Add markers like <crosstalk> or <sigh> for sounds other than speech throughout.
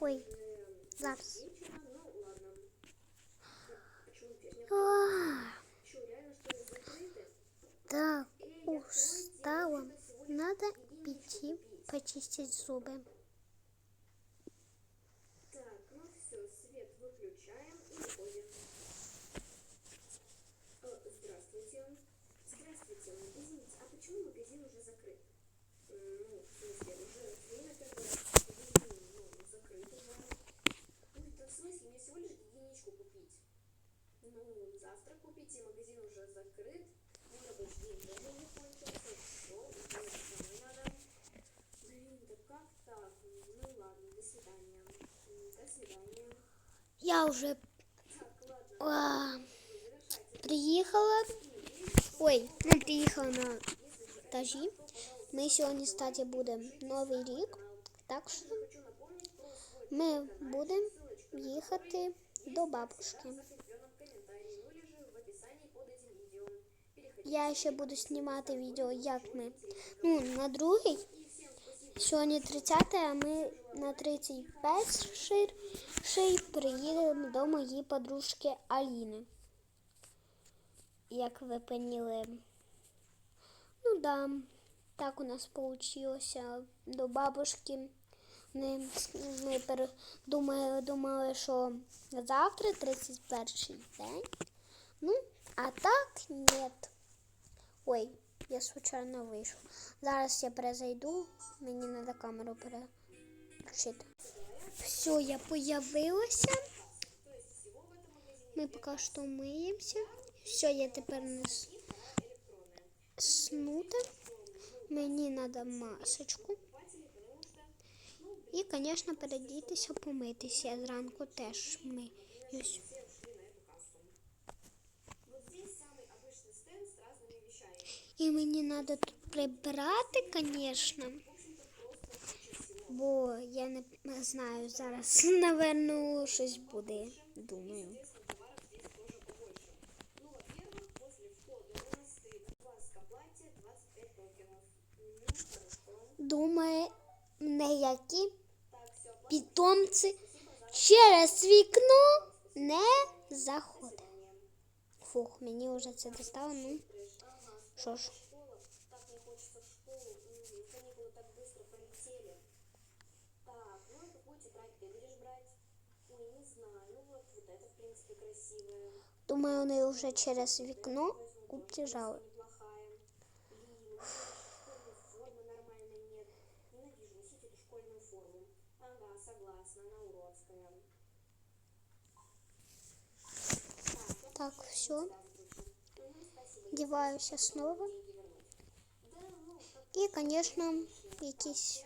Ой, зараз. А. да устала. Надо идти почистить зубы. Ну, завтра купите, магазин уже закрыт. Ну, рабочий день тоже уже кончился. Все, уже надо. Блин, да как так? Ну ладно, до свидания. До свидания. Я уже а, завершайте. Ой, не приїхала на етажі. Ми сьогодні, кстати, буде Новий рік. Так що про ми будемо їхати до бабушки. Я ще буду знімати відео, як ми. Ну, на другий. Сьогодні 30, а ми на 31 приїдемо до моєї подружки Аліни. Як ви поняли. Ну да, так у нас вийшло до бабушки. Ми, ми думали, думали, що завтра 31 день. Ну, а так нет. Ой, я случайно вийшов. Зараз я перезайду, мені треба камеру переключити. Все, я появилася. Ми поки що миємося. Все, я тепер не с- снути. Мені треба масочку. І, звісно, передітися, помитися. Я зранку теж миюсь. І мені треба тут прибрати, звісно. Бо я не знаю зараз, <laughs> напевно, щось буде. Думаю. Во-первых, после входа у нас стоит маска платье 25 токенов. Хорошо. Думає, не які питомці через вікно не заходить. Фух, мені вже це достало. Ну, Что ж. Думаю, вони уже через вікно убіжали. Так, все. Ну, как І, звісно, якийсь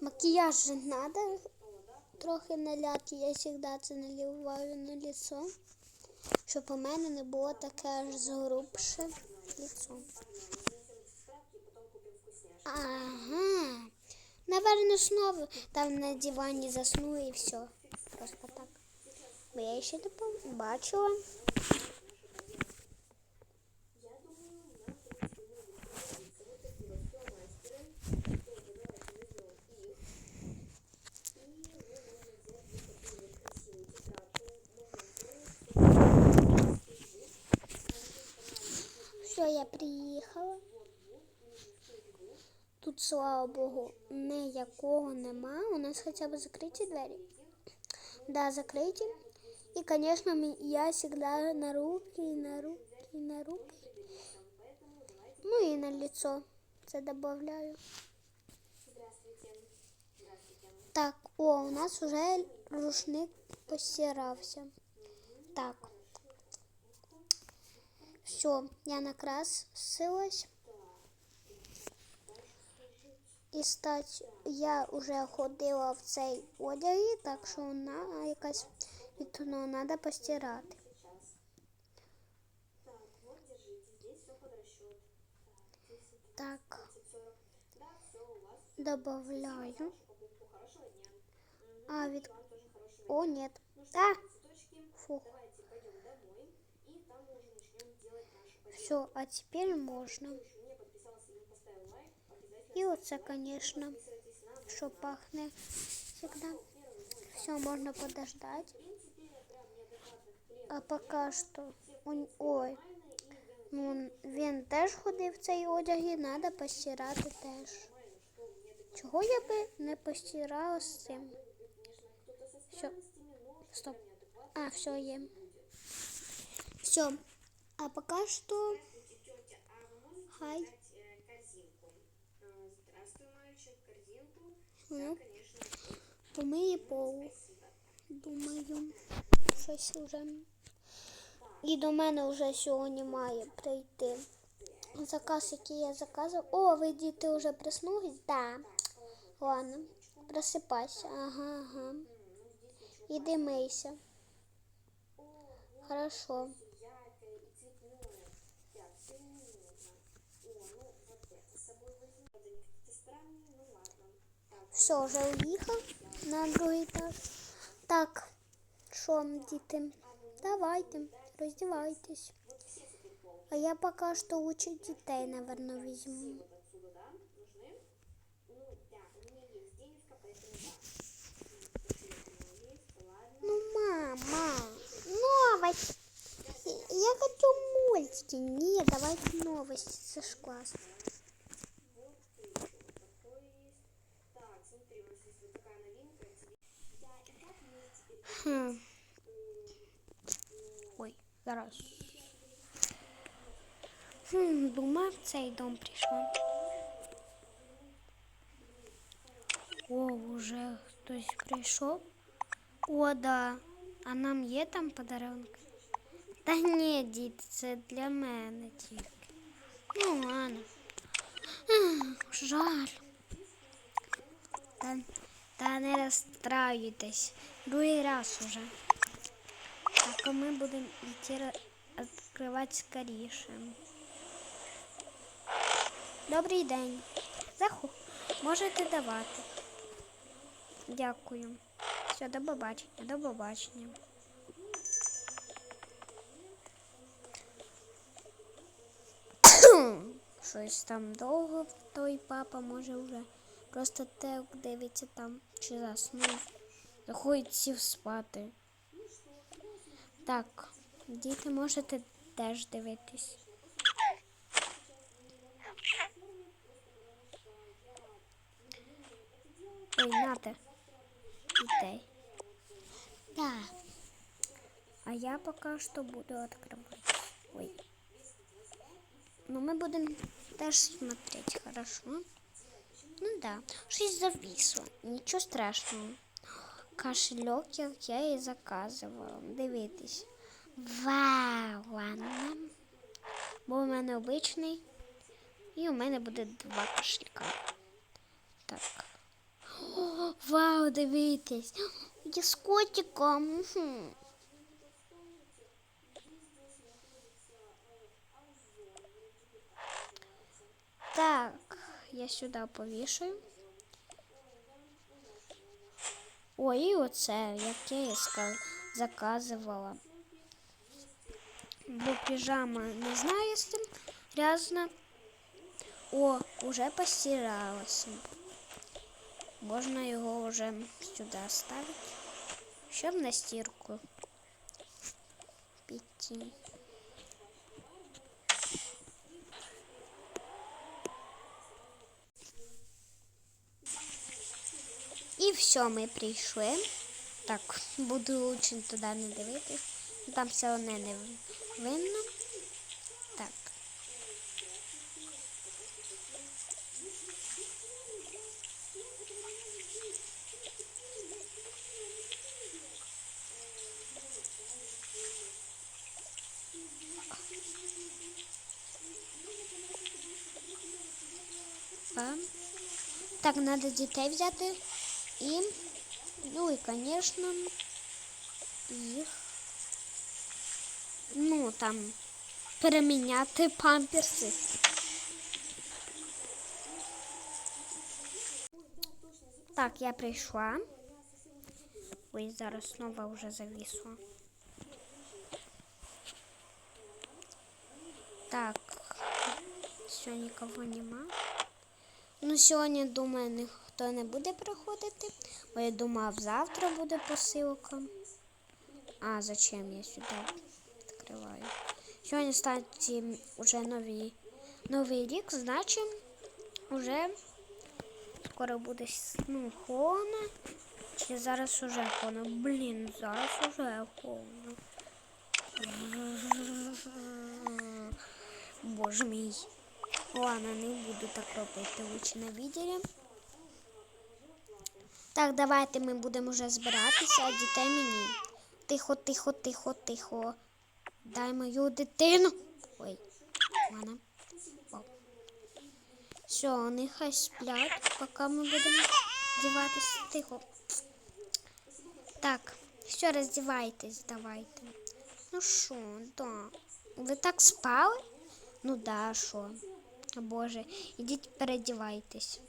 макіяж треба трохи наляти. Я завжди це наливаю на лицо, щоб у мене не було таке аж згрубше лицо. Ага. Наверно, знову там на дивані засну і все. Просто так. Бо я ще не побачила. Тут, слава Богу, ніякого нема. У нас хоча б закриті двері. Да, закриті. І, звісно, я завжди на руки, на руки, на руки. Ну і на лицо. Це додаю. Так, о, у нас вже рушник постирався. Так. Все, я накрасилась. І стать, я вже ходила в цей одяг, так що вона якась вікно треба постирати. Сейчас. Так, вот держите. Здесь все под расчет. Так, 10, Так, 40. Да, все у вас. добавляю. Покупку. Хорошего дня. Мгм. А, від... Вам тоже хорошего О, нет. Ну что, А, цветочки, фух. давайте пойдем домой, и там мы уже начнем делать наши поделки. Все, а теперь можно. І оце, звісно, що пахне завжди. Все, можна подождать. А поки що. Ой. Ну, він теж ходив в цей одяг і треба постирати теж. Чого я би не постирала з цим? Все. Стоп. А, все є. Все. А поки що. Хай. Ну, помиє пол. Думаю, щось вже. І до мене вже сьогодні має прийти заказ, який я заказував. О, ви діти вже проснулись? Да. Ладно, просипайся. Ага, ага. Іди мийся. Хорошо. Все, вже уїхав на другий етаж. Так, що, діти, давайте, роздівайтесь. А я поки що лучше дітей, напевно, візьму. вот отсюда, да? Нужны? Ну, да, у меня есть денежка, поэтому да. М, кошелек у меня есть, ладно. Ну, мама, новость. Я хочу мультики. Нет, давайте новости. Это ж классно. Хм. Ой, зараз. Хм, думаю, в цей дом прийшла. О, уже хтось прийшов. О, да. А нам є там подарунки? Та ні, діти, це для мене тільки. Ну, ладно. Ех, Жаль. Та, та не розстраюйтесь. Другий раз уже. Так, ми будемо йти відкривати скоріше. Добрий день. Заху. Можете давати. Дякую. Все, до побачення, до побачення. <coughs> Щось там довго той папа може вже просто те дивиться там чи заснув. Заходить сів спати. Так, діти можете теж дивитись. Ой, нате. Дітей. Так. А я поки що буду відкривати. Ой. Ну, мы будем теж смотреть, хорошо? Ну да, щось зависло, нічого страшного. Кошельок, як я і заказувала. Дивитись. Вау, ладно. Бо у мене обичний. І у мене буде два кошелька. Так. О, вау, дивитесь. Я з котиком. Мгм. Так, я сюди повішаю. Ой, і оце, як я і заказувала. Бо піжама не знаю, цим грязна. О, уже постиралася. Можна його вже сюди ставити, щоб на стірку піти. І все, ми прийшли. Так, буду лучше туди не дивитись. Там все одне не видно. Так. Так, треба дітей взяти і, ну і, звісно, їх, ну, там, переміняти памперси. Так, я прийшла. Ой, зараз знову вже завісла. Так, все, никого нема. Ну, Ну, сьогодні, думаю, ніхто не буде приходити, бо я думав, завтра буде посилка. А, зачем я сюди відкриваю? Сьогодні, кстати, вже нові, новий рік, значить, вже скоро буде ну, холодно. Чи зараз уже холодно? Блін, зараз уже холодно. Боже мій. Ладно, не буду так робити. Лучше на відео. Так, давайте ми будемо вже збиратися, а дітей мені. Тихо, тихо, тихо, тихо. Дай мою дитину. Ой, ладно. Все, вони хай сплять, поки ми будемо діватися. Тихо. Так, все, роздівайтесь, давайте. Ну що, да. Ви так спали? Ну да, що. Боже, ідіть передівайтесь.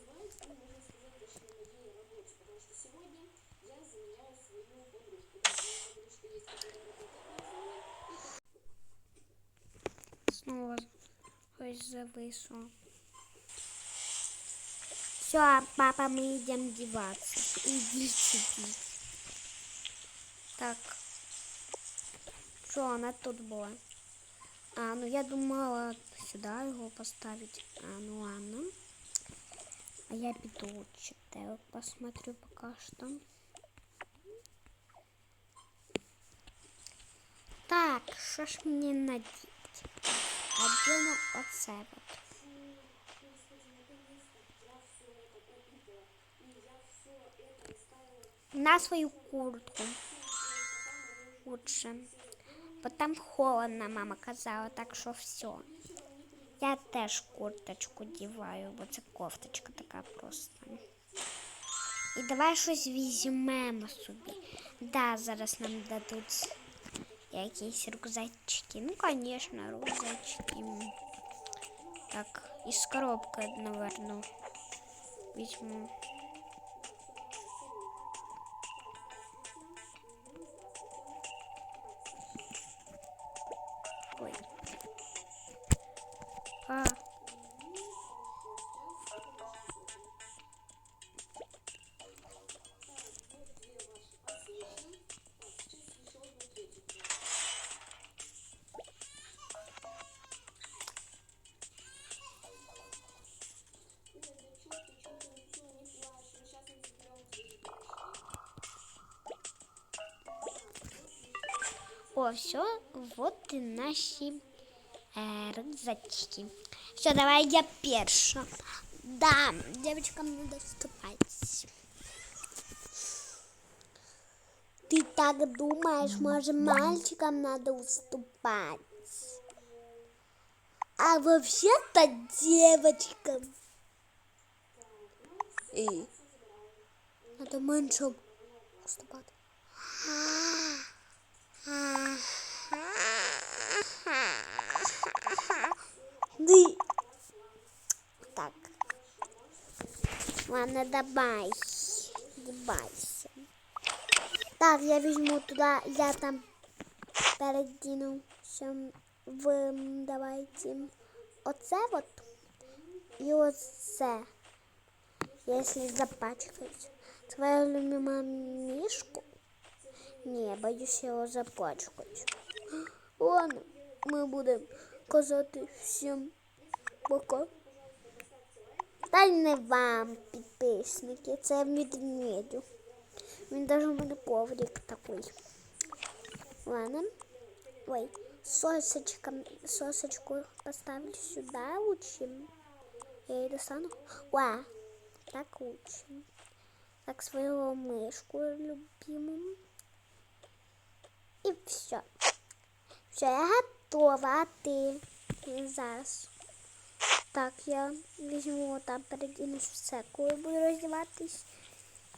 Снова ось зависло. Все, папа, мы идем деваться. Идите, идите. Так. Що вона тут була? А, ну я думала сюди його поставити. А, ну ладно. А я піду читаю, посмотрю пока что. Так, що ж мені надіти? Одіну оце от. На свою куртку. Лучше. Бо там холодно, мама казала, так що все. Я теж курточку діваю, бо це кофточка така просто. І давай щось візьмемо собі. Да, зараз нам дадуть якісь рюкзачки. Ну, конечно, рюкзачки. Так, из коробки, наверно, візьму. Вот и наши э, рюкзачки. Все, давай я перша. Да, девочкам надо вступать. Ты так думаешь, может, мальчикам надо уступать? А вообще-то девочкам. И надо меньше уступать. Ды. Так. Ладно, давай. Дебайся. Так, я візьму туди, я там передіну. Що в м, давайте. Оце от. І оце. Если запачкать. Твою любимую мишку. Не, боюсь його запачкати. Ладно, ми будемо казати всім пока. Та й не вам, підписники, це медведю. Він даже у мене коврик такий. Ладно. Ой, сосочка, сосочку поставлю сюда лучше. Я ее достану. О, так лучше. Так, свою мышку любимую. І все. Все, я готова, а ти зараз. Так, я візьму там передінусь все, коли буду роздіватись.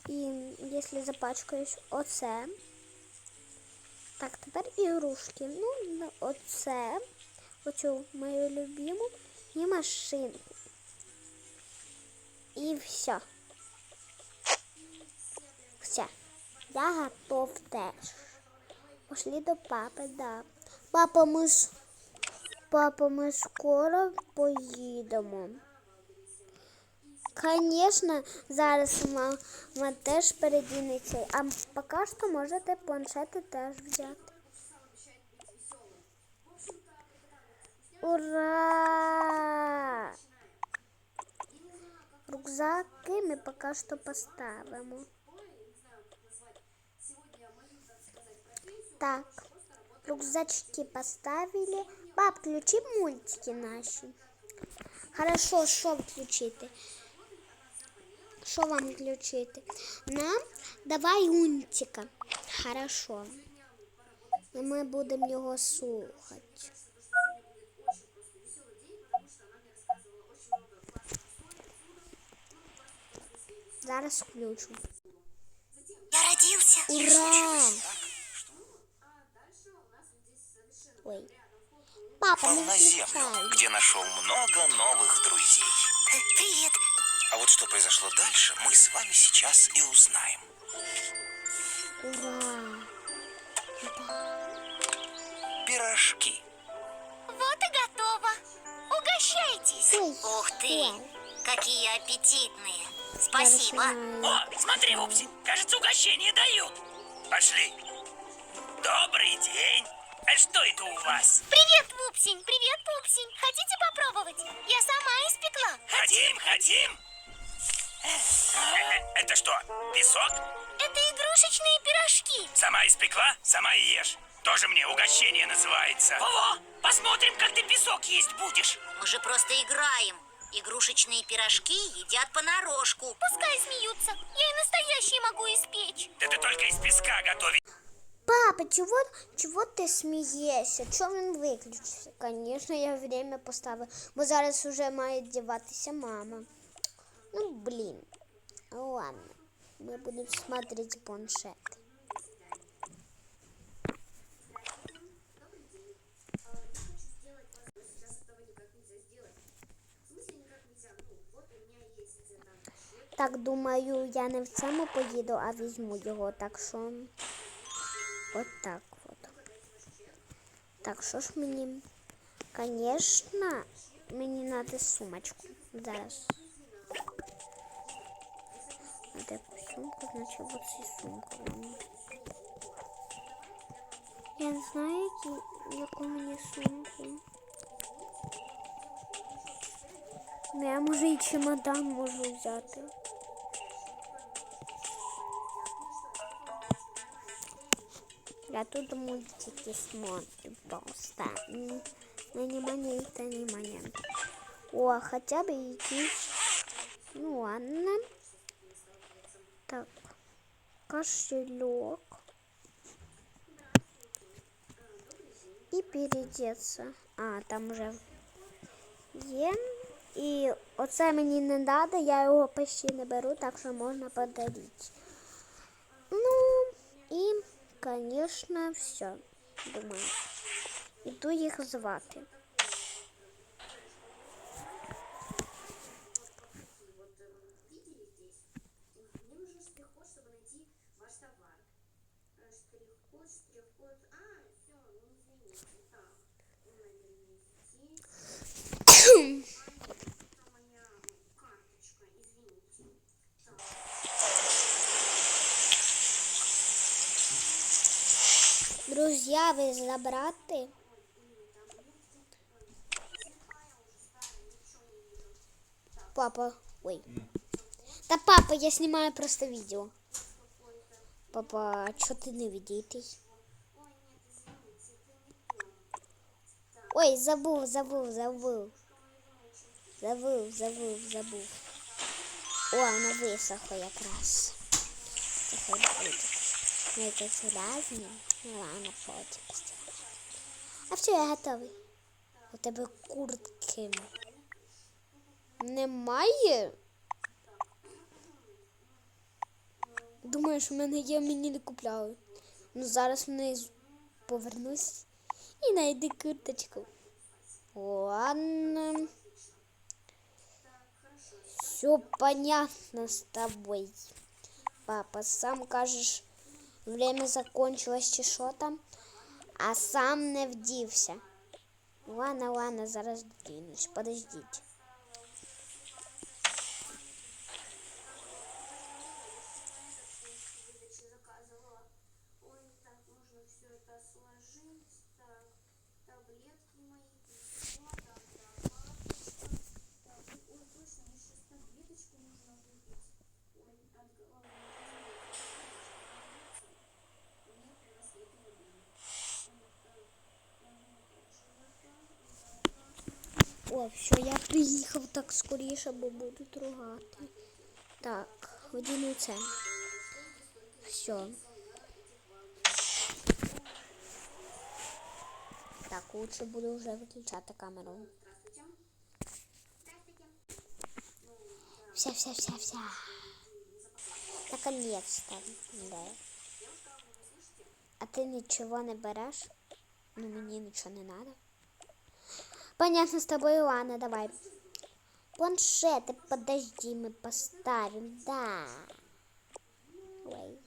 І якщо запачкаюсь оце. Так, тепер ігрушки. Ну, оце. Оцю мою любиму і машинку. І все. Все. Я готов теж. Пошли до папи, да. Папа, ми ж... Папа, ми скоро поїдемо. Звісно, зараз мама теж передінеться, а поки що можете планшети теж взяти. Ура! Рюкзаки ми поки що поставимо. Так, рюкзачки поставили. Пап, включи мультики наші. Хорошо, що включити? Що вам включити? Нам давай унтика. Хорошо. І ми будемо його слухати. Зараз включу. Я родился. Ура! Ой. Папа, Попал на землю, где нашел много новых друзей. Э, Привет. А вот что произошло дальше, мы с вами сейчас и узнаем. Ура! Пирожки. Вот и готово. Угощайтесь. Ой, Ух ты, ой. какие аппетитные. Спасибо. О, смотри, Упси, кажется, угощение дают. Пошли. Добрый день. А что это у вас? Привет, Пупсень. Привет, Пупсень. Хотите попробовать? Я сама испекла. Хотим, хотим. Э, Это что, песок? Это игрушечные пирожки. Сама испекла, сама и ешь. Тоже мне угощение называется. Ого, посмотрим, как ты песок есть будешь. Мы же просто играем. Игрушечные пирожки едят понарошку. Пускай смеются. Я и настоящие могу испечь. Да ты только из песка готовить. Папа, чого, чого ти смієшся? Чого він виключився? Звісно, я время поставив, бо зараз уже має діватися мама. Ну, блін. Ладно. Ми будемо смотреть планшет. Так, думаю, я не в цьому поїду, а візьму його, так що. От так от. Так, що ж мені? Конечно, мені треба сумочку. Зараз. Надо яку сумку, значить оці сумку. мені. Я не знаю, які, яку мені сумку. Ну, я може і чемодан можу взяти. Я тут мультики смотрю просто. М, На внимание это внимание. О, хотя бы якісь. Ну ладно. Так. Кошелек. І передеться. А, там вже є. І оце мені не треба, я його почти не беру, так що можна подарити. Ну, і, Звісно, все. Думаю. Іду їх звати. Штрих-код, штрих-код. А, все, ну извините. Так, Друзья, ви забрати? Папа, ой. Да папа, я снимаю просто видео. Папа, а чё ты не видитый? Ой, забыл, забыл, забыл. Забыл, забыл, забыл. О, воно висохло якраз. Це хай буде. Ну, це разні. Ладно, потім постираю. А все, я готовий. У тебе куртки. Немає? Думаєш, у мене є, мені не купляли. Ну зараз вниз повернусь і знайду курточку. Ладно. Все понятно с тобой. Папа, сам кажеш, время закончилось чи що там, а сам не вдівся. Ладно, ладно, зараз вдінусь, подождіть. О, все, я приїхав так скоріше, бо будуть ругати. Так, одіну це. Все. Так, лучше буду вже виключати камеру. Вся, вся, вся, вся. Наконец-то. Да. А ти нічого не береш? Ну мені нічого не надо. Понятно с тобой, ладно, давай. Планшеты, подожди, мы поставим, да. Ой.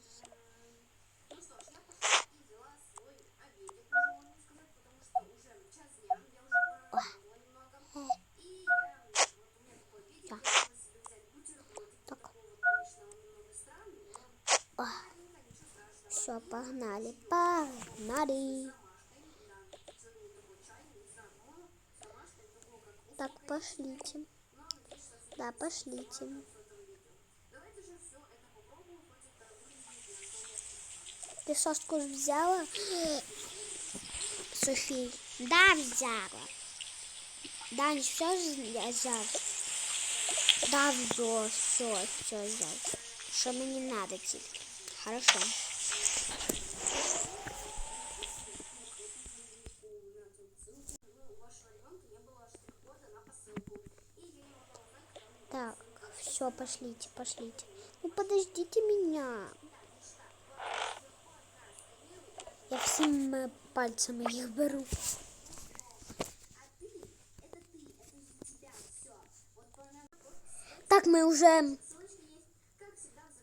Все, погнали, погнали. Так, пошлите. Да, пошлите. Ты соску взяла? Софи? Да, взяла. Да, не все взял. Да, все, все, все взял. Что мне не надо тільки. Хорошо. Так, все, пошлите, пошлите. Ну подождите меня. Я всеми пальцами їх беру. Так, ми вже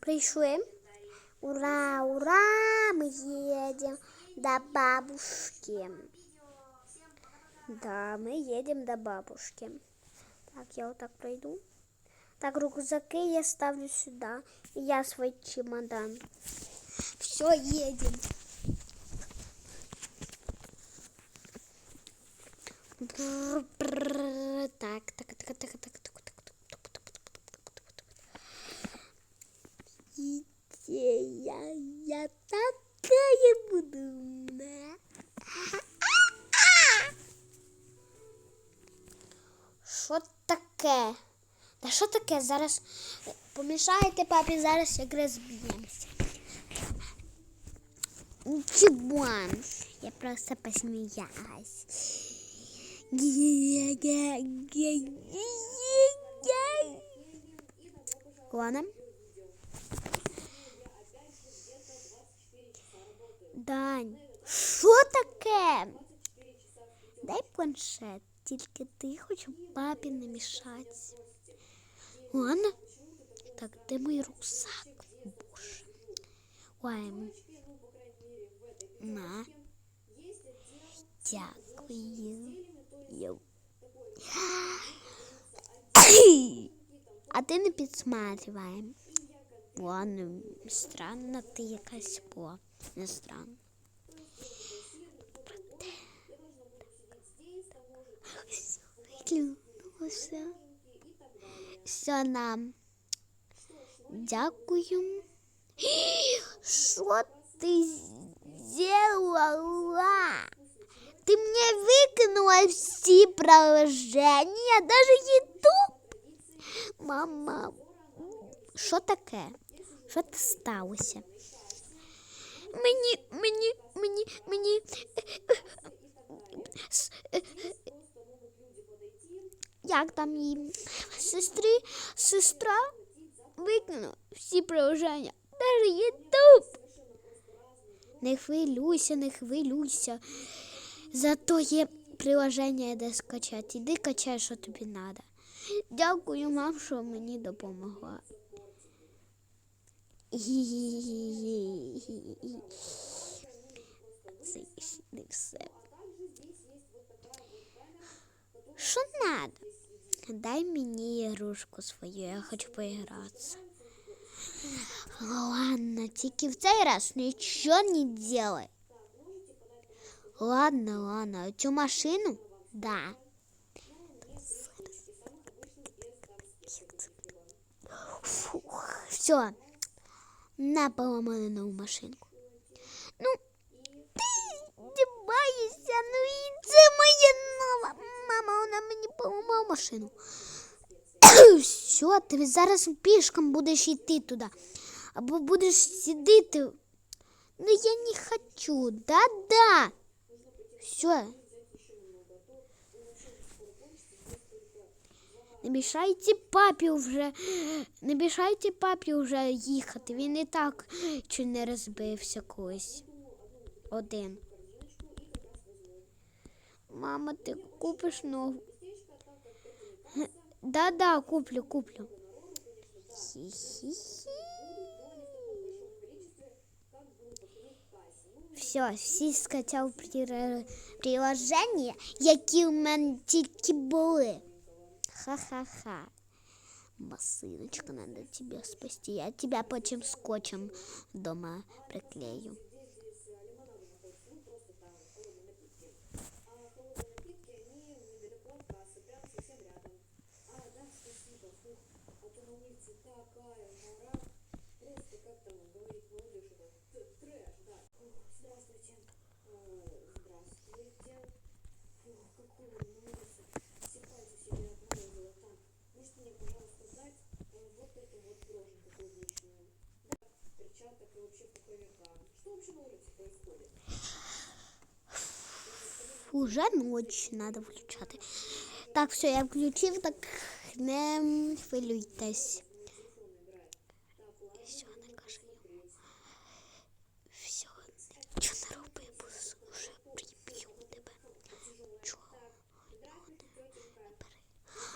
прийшли. Ура, ура! Мы едем до бабушки. Да, мы едем до бабушки. Так, я вот так пройду. Так, рюкзаки я ставлю сюда. И я свой чемодан. Все, едем. Так, так, так, так, так, так, так, так. Я, я такая буду умная. Що таке? Та що таке? Зараз е, помішаєте папі, зараз якраз зб'ємося. Ничего, я просто посмеялась. Ладно. Дань, що таке? Дай планшет, тільки ти хоч папі не мішати. Ладно? Так, де мій рюкзак? Боже. Ой. На. А ти не підсматривай. Ладно, странно ти якась була. Не странно. Все. все нам. Дякую. <gasps> Что ты сделала? Ты мне выкинула все приложения, даже YouTube. Мама, что такое? Что ты сталося? Мне, мне, мне, мне. Э, э, э, Як там її? Сестрі, сестра викинула всі приложення. Навіть Ютуб. Не хвилюйся, не хвилюйся. Зато є приложення, де скачати. Іди качай, що тобі треба. Дякую, мам, що мені допомогла. Це не все. Що надо? Дай мені ігрушку свою, я хочу поігратися. Ладно, тільки в цей раз нічого не делай. Ладно, ладно. Цю машину? Да. Фух, все. На поламали нову машинку. Ну, ти здіваєшся, ну і це моя нова. Мама, вона мені поламала машину. <coughs> Все, ти зараз пішком будеш йти туди. Або будеш сидіти. Ну я не хочу. Да-да. Все. Не мішайте папі вже. Не мішайте папі вже їхати. Він і так чи не розбився колись. Один. Мама, ти купиш нову. <laughs> Да-да, куплю, куплю. Хі-хі-хі. Все, всі скачав прир- приложення, які в мене тільки були. Ха-ха-ха. Масиночка, надо тебя спасти. Я тебя потім скотчем дома приклею. Уже ночь надо включати. Так, все, я включив, так не хвилюйтесь. Все, вже приб'ю тебе.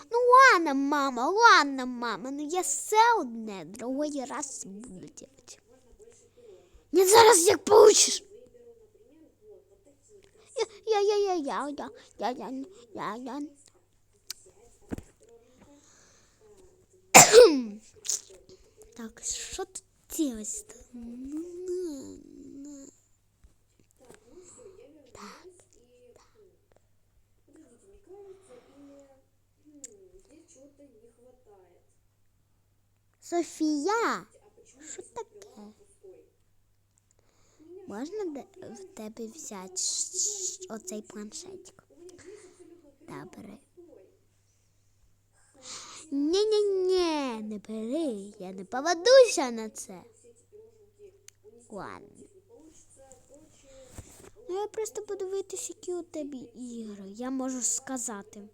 Ну ладно, мама, ладно, мама, ну я все одне, другий раз буду делать. Не зараз як получиш. Я, я, я, я, я, я, я, я, я, я. <coughs> Так, що тут делать? Так. Софія, що таке? Можна в тебе взяти оцей планшетик? Добре. Ні-ні-ні, не бери, я не поведуся на це. Ладно. Ну, я просто подивитися, які у тебе ігри. Я можу сказати.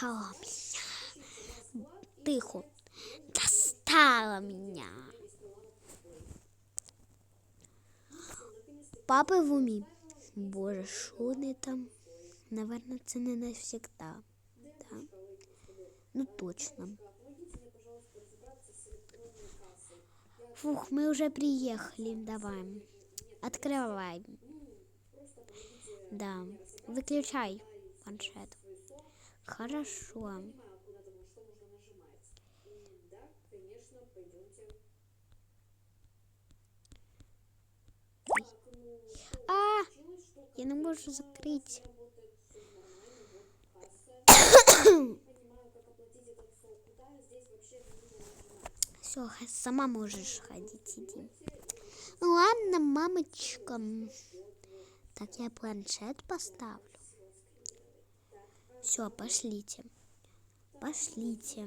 Достала меня. Тихо. Достала меня. Папи в умі. Боже, що вони там? Наверно, це не навсегда. Да? Ну точно. Фух, мы уже приехали. Давай. Открывай. Да. Выключай планшет. Хорошо. А, я не можу закрити. Все, сама можешь ходить, иди. Ладно, мамочка. Так, я планшет поставлю. Все, пошлите. Пошлите.